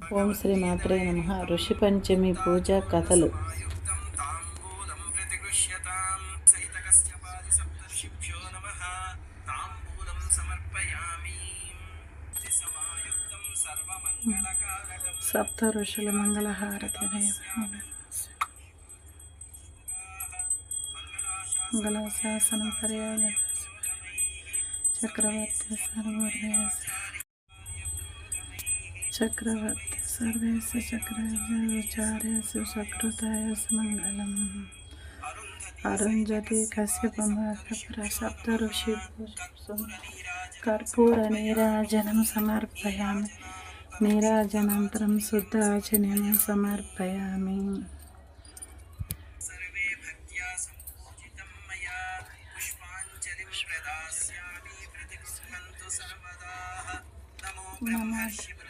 ఓం శ్రీ మాత్రే నమ. ఋషి పంచమి పూజ కథలు. సప్త ఋషుల మంగళహారతి. మంగళాశాసనం పర్యాయ చక్రవర్తి సర్వోదయ चक्रवर्ती चक्रचार्य चक्रचार्यस मंगल मंगलम अरुंधति कश्यपशब्द ऋषि कर्पूर नीराजन समर्पया नीराजन शुद्धाचन समर्पया नमः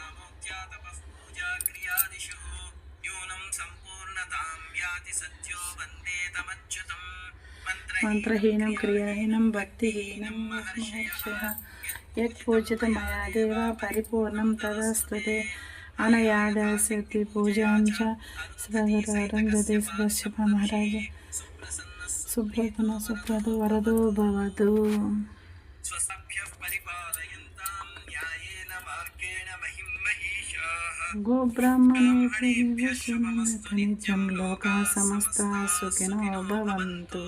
ಮಂತ್ರಹೀನಂ ಕ್ರಿಯಾಹೀನಂ ಭಕ್ತಿಹೀನಂ ಮಹರ್ಷಯಃ ಯತ್ ಪೂಜಿತ ಮಯಾ ದೇವ ಪರಿಪೂರ್ಣಂ ತದಸ್ತುತೆ ಅನಯಾದಾಸ್ಯತಿ ಪೂಜಾಂ ಚ ಸದಾಗರಾರಂ ಜತೆ ಸದಾಶಿವ ಮಹಾರಾಜ. ಸುಬ್ರತನ ಸುಪ್ರದು ವರದು ಭವದು గోబ్రాహ్మణేభ్యం లోకా సమస్త సుఖినో భవంతు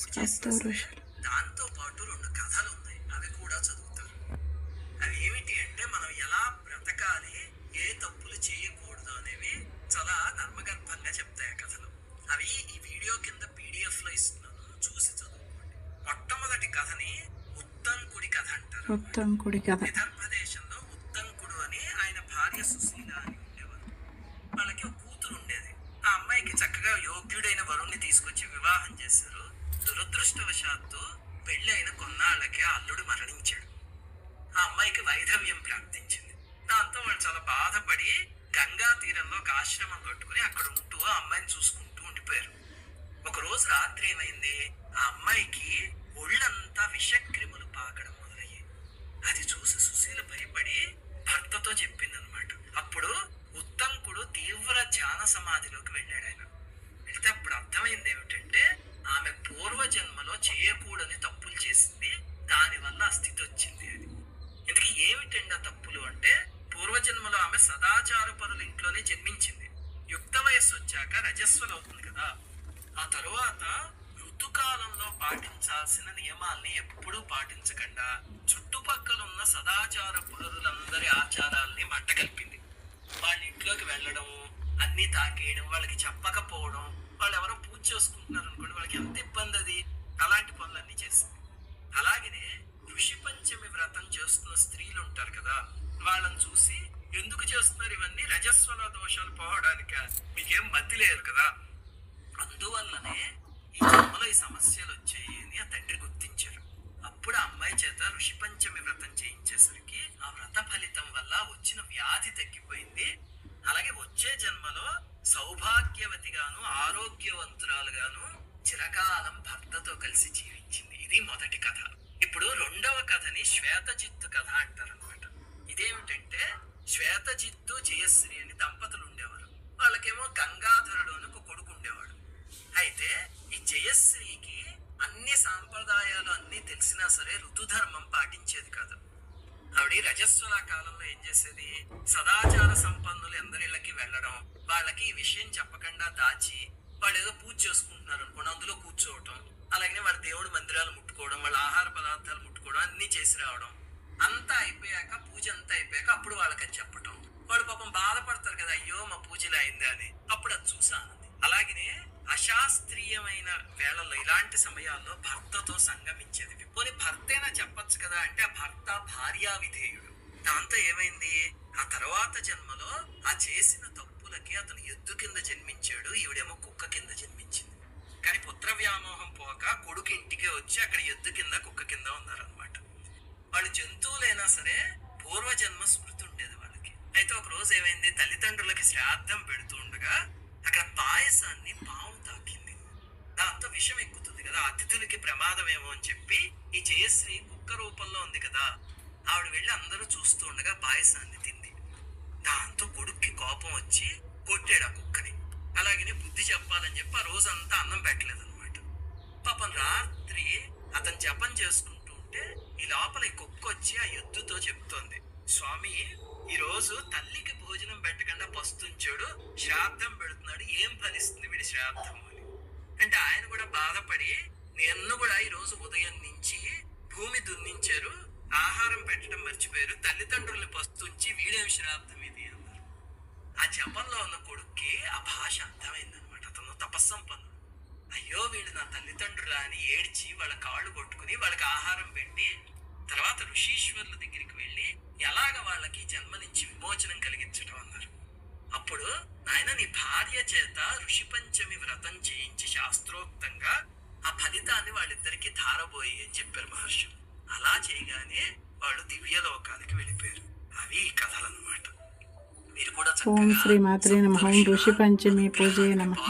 సప్త ఋషులు దాంతో పాటు రెండు కథలు ఉన్నాయి. అవి కూడా చదువుతారు. అవి ఏమిటి అంటే మనం ఎలా బ్రతకాలి ఏ తప్పులు చేయకూడదు అనేవి చాలా నర్మగర్భంగా చెప్తాయి ఆ కథలు. అవి ఈ వీడియో కింద పీడిఎఫ్లో ఇస్తున్నాను. చూసి చదువుకోండి. మొట్టమొదటి కథని ఉత్తంకుడి కథ అంటారు మొత్తం కుడి కథ. విదర్భ దేశంలో ఉత్తంకుడు అని ఆయన భార్య సుశీల అని ఉండేవారు. వాళ్ళకి ఒక కూతురు ఉండేది. ఆ అమ్మాయికి చక్కగా యోగ్యుడైన వరుణ్ణి తీసుకొచ్చి వివాహం చేశారు. దురదృష్టవశాత్తు పెళ్ళి అయిన కొన్నాళ్ళకే అల్లుడు మరణించాడు. ఆ అమ్మాయికి వైధవ్యం ప్రాప్తించింది. దాంతో వాళ్ళు చాలా బాధపడి గంగా తీరంలో ఒక ఆశ్రమం కట్టుకుని అక్కడ ఉంటూ ఆ అమ్మాయిని చూసుకుంటూ ఉండిపోయారు. ఒక రోజు రాత్రి ఏమైంది? ఆ అమ్మాయికి ఒళ్ళంతా విషక్రిములు పాకడం మొదలయ్యాయి. అది చూసి సుశీల భయపడి భర్తతో చెప్పిందనమాట అప్పుడు ఉత్తంకుడు తీవ్ర ధ్యాన సమాధిలోకి వెళ్ళాడు ఆయన వెళ్తే అప్పుడు అర్థమైంది ఏమిటంటే ఆమె పూర్వజన్మలో చేయకూడని తప్పులు చేసింది దానివల్ల ఆ స్థితి వచ్చింది అని ఇంతకీ ఏమిటండి ఆ తప్పులు అంటే పూర్వజన్మలో ఆమె ఇంట్లోనే జన్మించింది. యుక్త వయస్సు వచ్చాక రజస్వలు అవుతుంది కదా. ఆ తరువాత ఋతుకాలంలో పాటించాల్సిన నియమాల్ని ఎప్పుడూ పాటించకుండా చుట్టుపక్కల ఉన్న సదాచార పురులందరి ఆచారాల్ని మంట కలిపింది. వాళ్ళ ఇంట్లోకి వెళ్ళడం అన్ని తాకేయడం వాళ్ళకి చెప్పకపోవడం వాళ్ళు ఎవరో పూజ చేసుకుంటున్నారు అనుకోండి వాళ్ళకి ఎంత ఇబ్బంది అది అలాంటి పనులన్నీ చేసింది అలాగనే ఋషి పంచమి వ్రతం చేస్తున్న స్త్రీలు ఉంటారు కదా వాళ్ళని చూసి ఎందుకు చేస్తున్నారు ఇవన్నీ రజస్వల దోషాలు పోవడానిక. మీకేం మతి లేదు కదా? అందువల్లనే ఈ జన్మలో ఈ సమస్యలు వచ్చాయి అని ఆ తండ్రి గుర్తించారు. అప్పుడు ఆ అమ్మాయి చేత ఋషి పంచమి వ్రతం చేయించేసరికి ఆ వ్రత ఫలితం వల్ల వచ్చిన వ్యాధి తగ్గిపోయింది. అలాగే వచ్చే జన్మలో సౌభాగ్యవతిగాను ఆరోగ్యవంతురాలుగాను చిరకాలం భర్తతో కలిసి జీవించింది. ఇది మొదటి కథ. ఇప్పుడు రెండవ కథని శ్వేతజిత్తు కథ అంటారు అనమాట ఇదేమిటంటే శ్వేతజిత్తు జయశ్రీ అని దంపతులు ఉండేవారు వాళ్ళకేమో గంగాధరుడు అని ఒక కొడుకు ఉండేవాడు. అయితే ఈ జయశ్రీకి అన్ని సాంప్రదాయాలు అన్నీ తెలిసినా సరే ఋతుధర్మం పాటించేది కాదు. ఆవిడ రజస్వల కాలంలో ఏం చేసేది? సదాచార సంపన్నులు ఎందరిళ్ళకి వెళ్ళడం వాళ్ళకి ఈ విషయం చెప్పకుండా దాచి వాళ్ళు ఏదో పూజ చేసుకుంటున్నారు అనుకోండి అందులో కూర్చోవటం అలాగే వాళ్ళ దేవుడి మందిరాలు ముట్టుకోవడం వాళ్ళ ఆహార పదార్థాలు ముట్టుకోవడం అన్నీ చేసి రావడం. అంతా అయిపోయాక పూజ అంతా అయిపోయాక అప్పుడు వాళ్ళకని చెప్పటం. వాళ్ళు పాపం బాధపడతారు కదా అయ్యో మా పూజలు అయిందా అని. అప్పుడు అది చూసాను అలాగనే అశాస్త్రీయమైన వేళల్లో ఇలాంటి సమయాల్లో భర్తతో సంగమించేది పోనీ భర్తేనా చెప్పొచ్చు కదా అంటే ఆ భర్త భార్యా విధేయుడు. దాంతో ఏమైంది? ఆ తర్వాత జన్మలో ఆ చేసిన తప్పులకి అతను ఎద్దు కింద జన్మించాడు ఈవిడేమో కుక్క కింద జన్మించింది. కానీ పుత్ర వ్యామోహం పోక కొడుకు ఇంటికే వచ్చి అక్కడ ఎద్దు కింద కుక్క కింద ఉన్నారనమాట వాళ్ళు జంతువులైనా సరే పూర్వజన్మ స్మృతి ఉండేది వాళ్ళకి. అయితే ఒక రోజు ఏమైంది? తల్లిదండ్రులకి శ్రాద్ధం పెడుతూ ఉండగా అక్కడ పాయసాన్ని పాము తాకింది. దాంతో విషం ఎక్కుతుంది కదా అతిథులకి ప్రమాదం ఏమో అని చెప్పి ఈ జయశ్రీ కుక్క రూపంలో ఉంది కదా ఆవిడ వెళ్ళి అందరూ చూస్తూ ఉండగా పాయసాన్ని తింది. దాంతో కొడుక్కి కోపం వచ్చి కొట్టాడు ఆ కుక్కని. అలాగనే బుద్ధి చెప్పాలని చెప్పి ఆ రోజంతా అన్నం పెట్టలేదు అనమాట పాపం రాత్రి అతను జపం చేసుకుంటూ ఉంటే ఈ లోపల ఈ కుక్క వచ్చి ఆ ఎద్దుతో చెప్తోంది స్వామి ఈ రోజు తల్లికి భోజనం పెట్టకుండా పస్తుంచాడు శ్రాద్ధం పెడుతున్నాడు ఏం ఫలిస్తుంది వీడి శ్రాద్ధం అని. అంటే ఆయన కూడా బాధపడి నిన్ను కూడా ఈ రోజు ఉదయం నుంచి భూమి దున్నించారు ఆహారం పెట్టడం మర్చిపోయారు తల్లిదండ్రుల్ని పస్తుంచి వీడేం శ్రాద్ధం ఇది? అన్నారు. ఆ జపంలో ఉన్న కొడుక్కి ఆ భాష అర్థమైందనమాట. అతను తపస్సంపన్నుడు. అయ్యో వీళ్ళు నా తల్లిదండ్రులా అని ఏడ్చి వాళ్ళ కాళ్ళు కొట్టుకుని వాళ్ళకి ఆహారం పెట్టి తర్వాత ఋషీశ్వరుల దగ్గరికి వెళ్ళి ఎలాగ వాళ్ళకి జన్మ నుంచి విమోచనం కలిగించడం అన్నారు. అప్పుడు నాయన నీ భార్య చేత ఋషి పంచమి వ్రతం చేయించి శాస్త్రోక్తంగా ఆ ఫలితాన్ని వాళ్ళిద్దరికి ధారబోయి అని చెప్పారు మహర్షులు అలా చేయగానే వాళ్ళు దివ్య లోకానికి వెళ్ళిపోయారు. అవి ఈ కథలన్నమాట. మీరు కూడా ఓం శ్రీ మాత్రే నమః. ఋషి పంచమి పూజే నమః.